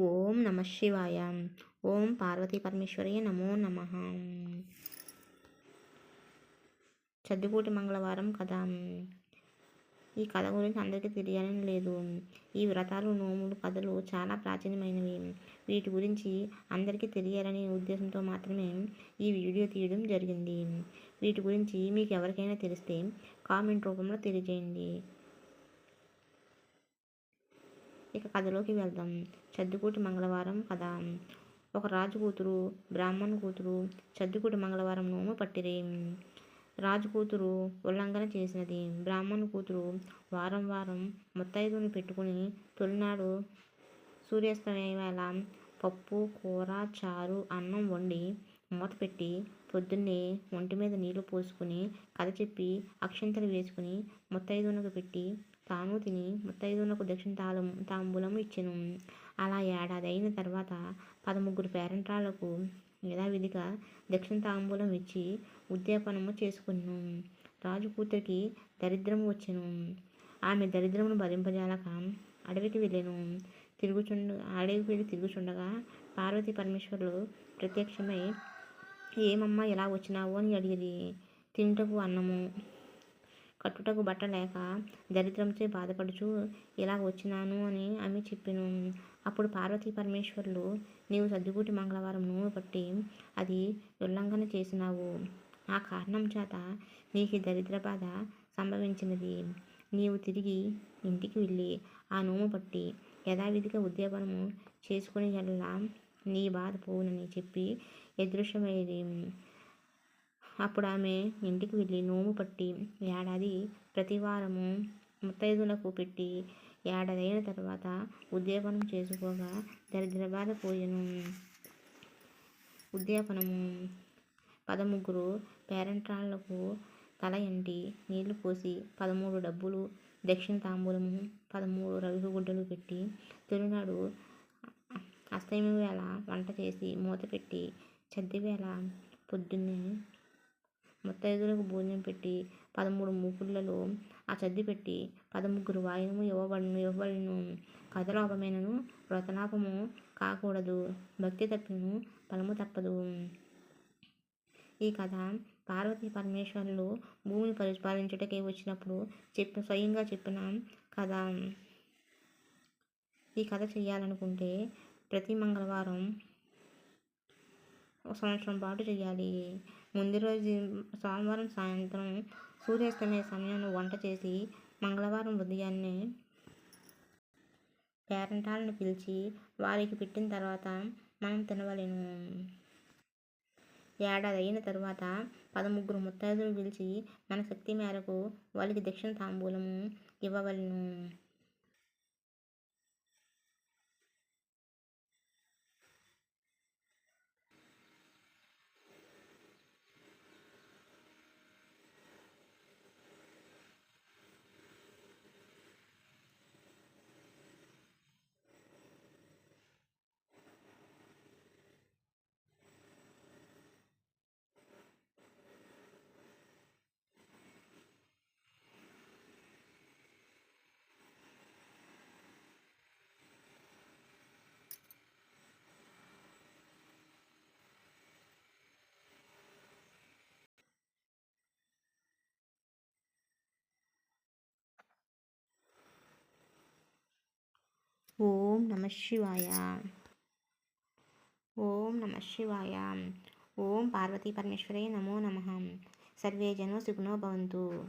ఓం నమ శివాయ. ఓం పార్వతీ పరమేశ్వరి నమో నమ. చద్దుకూటి మంగళవారం కథ. ఈ కథ గురించి అందరికీ తెలియాలని లేదు. ఈ వ్రతాలు నోములు కథలు చాలా ప్రాచీనమైనవి. వీటి గురించి అందరికీ తెలియాలనే ఉద్దేశంతో మాత్రమే ఈ వీడియో తీయడం జరిగింది. వీటి గురించి మీకు ఎవరికైనా తెలిస్తే కామెంట్ రూపంలో తెలియజేయండి. ఇక కథలోకి వెళ్దాం. చద్దుకూటి మంగళవారం కథ. ఒక రాజు కూతురు బ్రాహ్మణు కూతురు చద్దుకూటి మంగళవారం నోము పట్టిరి. రాజు కూతురు ఉల్లంఘన చేసినది. బ్రాహ్మణ్ కూతురు వారం వారం ముత్తైదుని పెట్టుకుని తొలినాడు సూర్యాస్తమయం వేళ పప్పు కూర చారు అన్నం వండి మూత పెట్టి పొద్దున్నే ఒంటి మీద నీళ్ళు పోసుకుని కథ చెప్పి అక్షంతలు వేసుకుని ముత్తైదునకు పెట్టి తాను తిని ముత్తైదునకు దక్షిణ తాళం తాంబూలం ఇచ్చెను. అలా ఏడాది అయిన తర్వాత పదముగ్గురు పేరెంట్రాలకు యథావిధిగా దక్షిణ తాంబూలం ఇచ్చి ఉద్యాపనము చేసుకున్నాను. రాజు కూతురికి దరిద్రము వచ్చెను. ఆమె దరిద్రమును భరింపజాలక అడవికి వెళ్ళాను. తిరుగుచుండ అడవికి వెళ్ళి తిరుగుచుండగా పార్వతీ పరమేశ్వరులు ప్రత్యక్షమై ఏమమ్మా ఎలా వచ్చినావు అని అడిగేది. తింటకు అన్నము. కట్టుటకు బట్ట లేక దరిద్రంచే బాధపడుచు ఇలా వచ్చినాను అని ఆమె చెప్పాను. అప్పుడు పార్వతీ పరమేశ్వరులు నీవు సర్దుగుటి మంగళవారం బట్టి పట్టి అది ఉల్లంఘన చేసినావు. ఆ కారణం చేత నీకు దరిద్ర బాధ సంభవించినది. నీవు తిరిగి ఇంటికి వెళ్ళి ఆ నోము పట్టి యథావిధిగా ఉద్యోగము చేసుకుని ఎల్లా నీ బాధ పోవునని చెప్పి ఎదృశ్యమయ్యేది అప్పుడు ఆమె ఇంటికి వెళ్ళి నోము పట్టి ఏడాది ప్రతివారము ముత్తైదులకు పెట్టి ఏడాది అయిన తర్వాత ఉద్యాపనం చేసుకోగా దరిద్ర బాధ పోయెను. ఉద్యాపనము పదముగ్గురు పేరెంట్రాళ్ళకు తల ఎంటి నీళ్ళు పోసి పదమూడు డబ్బులు దక్షిణ తాంబూలము పదమూడు రవిక గుడ్డలు పెట్టి తొలినాడు అస్తమి వేళ వంట చేసి మూత పెట్టి చద్ది పొద్దున్నే ముత్తైదులకు భోజనం పెట్టి పదమూడు మూకుళ్ళలో ఆ చద్ది పెట్టి పదముగ్గురు వాయువు ఇవ్వబడును ఇవ్వబడును. కథలోపమైనను వ్రతలాపము కాకూడదు. భక్తి తప్పిను ఫలము తప్పదు. ఈ కథ పార్వతీ పరమేశ్వరులు భూమిని పరిపాలించుటకే వచ్చినప్పుడు చెప్పిన స్వయంగా చెప్పిన కథ. ఈ కథ చేయాలనుకుంటే ప్రతి మంగళవారం సంవత్సరం పాటు చేయాలి ముందు రోజు సోమవారం సాయంత్రం సూర్యాస్తమయ సమయంలో వంట చేసి మంగళవారం ఉదయాన్నే పేరంటాలను పిలిచి వారికి పెట్టిన తర్వాత మనం తినవలెను. ఏడాది అయిన తరువాత పదముగ్గురు ముత్తైదులు పిలిచి మన శక్తి మేరకు వాళ్ళకి దక్షిణ తాంబూలము ఇవ్వవలను. ఓం నమ శివాయ. ఓం నమ శివాయ. ఓం పార్వతీ పరమేశ్వరే నమో నమ. సర్వే జనో సుఖినో భవంతు.